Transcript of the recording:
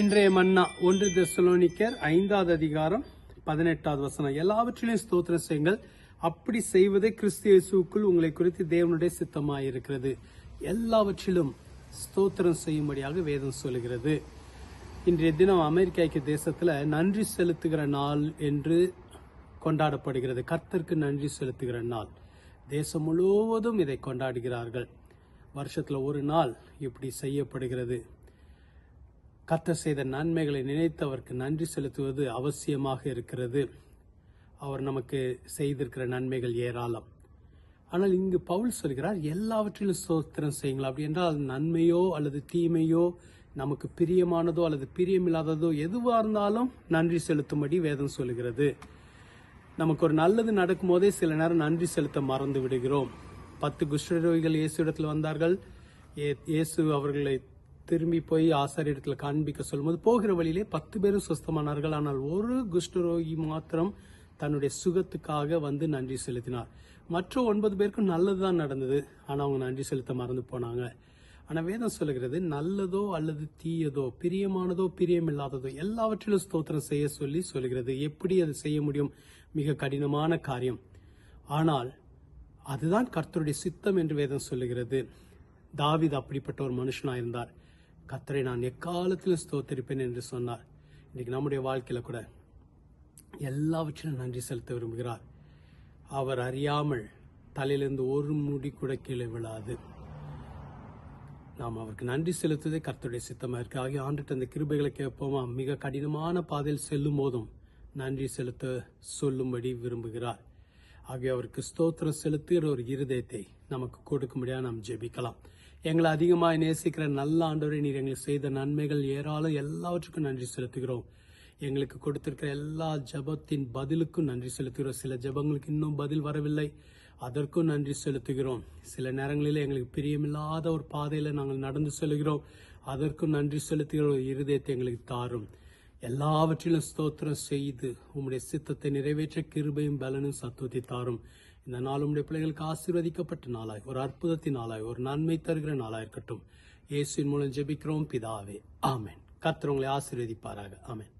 இன்றைய மன்னா ஒன்று தெசலோனிக்கர் ஐந்தாவது அதிகாரம் பதினெட்டாவது வசனம். எல்லாவற்றிலும் ஸ்தோத்திரம் செய்யுங்கள். அப்படி செய்வதே கிறிஸ்து இயேசுக்குள் உங்களை குறித்து தேவனுடைய சித்தமாயிருக்கிறது. எல்லாவற்றிலும் ஸ்தோத்திரம் செய்யும்படியாக வேதம் சொல்கிறது இன்றைய தினம் அமெரிக்க ஐக்கிய தேசத்தில் நன்றி செலுத்துகிற நாள் என்று கொண்டாடப்படுகிறது. கர்த்தருக்கு நன்றி செலுத்துகிற நாள். தேசம் முழுவதும் இதை கொண்டாடுகிறார்கள். வருஷத்தில் ஒரு நாள் இப்படி செய்யப்படுகிறது. கத்த செய்த நன்மைகளை நினைத்து அவருக்கு நன்றி செலுத்துவது அவசியமாக இருக்கிறது. அவர் நமக்கு செய்திருக்கிற நன்மைகள் ஏராளம். ஆனால் இங்கு பவுல் சொல்கிறார் எல்லாவற்றிலும் சோத்திரம் செய்யுங்களா. அப்படி என்றால் நன்மையோ அல்லது தீமையோ நமக்கு பிரியமானதோ அல்லது பிரியமில்லாததோ எதுவாக இருந்தாலும் நன்றி செலுத்தும்படி வேதம் சொல்கிறது. நமக்கு ஒரு நல்லது நடக்கும் போதே சில நேரம் நன்றி செலுத்த மறந்து விடுகிறோம். பத்து குஷ்டரோகிகள் இயேசு இடத்தில் வந்தார்கள். ஏ- இயேசு அவர்களை திரும்பி போய் ஆசாரியத்தில் காண்பிக்க சொல்லும்போது போகிற வழியிலே பத்து பேரும் சுஸ்தமானார்கள். ஆனால் ஒரு குஷ்டரோகி மாத்திரம் தன்னுடைய சுகத்துக்காக வந்து நன்றி செலுத்தினார். மற்ற ஒன்பது பேருக்கும் நல்லதுதான் நடந்தது. ஆனால் அவங்க நன்றி செலுத்த மறந்து போனாங்க. ஆனால் வேதம் சொல்லுகிறது நல்லதோ அல்லது தீயதோ பிரியமானதோ பிரியமில்லாததோ எல்லாவற்றிலும் ஸ்தோத்திரம் செய்ய சொல்லி சொல்லுகிறது. எப்படி அது செய்ய முடியும்? மிக கடினமான காரியம். ஆனால் அதுதான் கர்த்தருடைய சித்தம் என்று வேதம் சொல்லுகிறது. தாவித் அப்படிப்பட்ட ஒரு மனுஷனாயிருந்தார். இருந்தார் கத்தரை நான் எக்காலத்திலும் ஸ்தோத்தரிப்பேன் என்று சொன்னார். இன்னைக்கு நம்முடைய வாழ்க்கையில் கூட எல்லாவற்றிலும் நன்றி செலுத்த விரும்புகிறார். அவர் அறியாமல் தலையிலிருந்து ஒரு முடி கூட கீழே விழாது. நாம் அவருக்கு நன்றி செலுத்துவதே கர்த்தருடைய சித்தமாக இருக்கு. ஆகிய ஆண்டுட்டு அந்த கிருபைகளை கேட்போமா? மிக கடினமான பாதையில் செல்லும் போதும் நன்றி செலுத்த சொல்லும்படி விரும்புகிறார். ஆகிய அவருக்கு ஸ்தோத்திரம் செலுத்துகிற ஒரு இருதயத்தை நமக்கு கொடுக்கும்படியாக நாம் ஜெபிக்கலாம். எங்களை அதிகமாக நேசிக்கிற நல்ல ஆண்டவரை நீர் எங்களுக்கு செய்த நன்மைகள் ஏராளம். எல்லாவற்றுக்கும் நன்றி செலுத்துகிறோம். எங்களுக்கு கொடுத்திருக்கிற எல்லா ஜெபத்தின் பதிலுக்கும் நன்றி செலுத்துகிறோம். சில ஜெபங்களுக்கு இன்னும் பதில் வரவில்லை. அதற்கும் நன்றி செலுத்துகிறோம். சில நேரங்களில் எங்களுக்கு பிரியமில்லாத ஒரு பாதையில் நாங்கள் நடந்து செல்கிறோம். அதற்கும் நன்றி செலுத்துகிற ஒரு இருதயத்தை எங்களுக்கு தாரும். எல்லாவற்றிலும் ஸ்தோத்திரம் செய்து உம்முடைய சித்தத்தை நிறைவேற்ற கிருபையும் பலனும் சத்துவத்தை தாரும். இந்த நாள் உம்முடைய பிள்ளைகளுக்கு ஆசீர்வதிக்கப்பட்ட நாளாய் ஒரு அற்புதத்தின் நாளாய் ஒரு நன்மை தருகிற நாளாக இருக்கட்டும். இயேசுவின் மூலம் ஜெபிக்கிறோம் பிதாவே. ஆமேன். கத்திரவங்களை ஆசீர்வதிப்பாராக. ஆமேன்.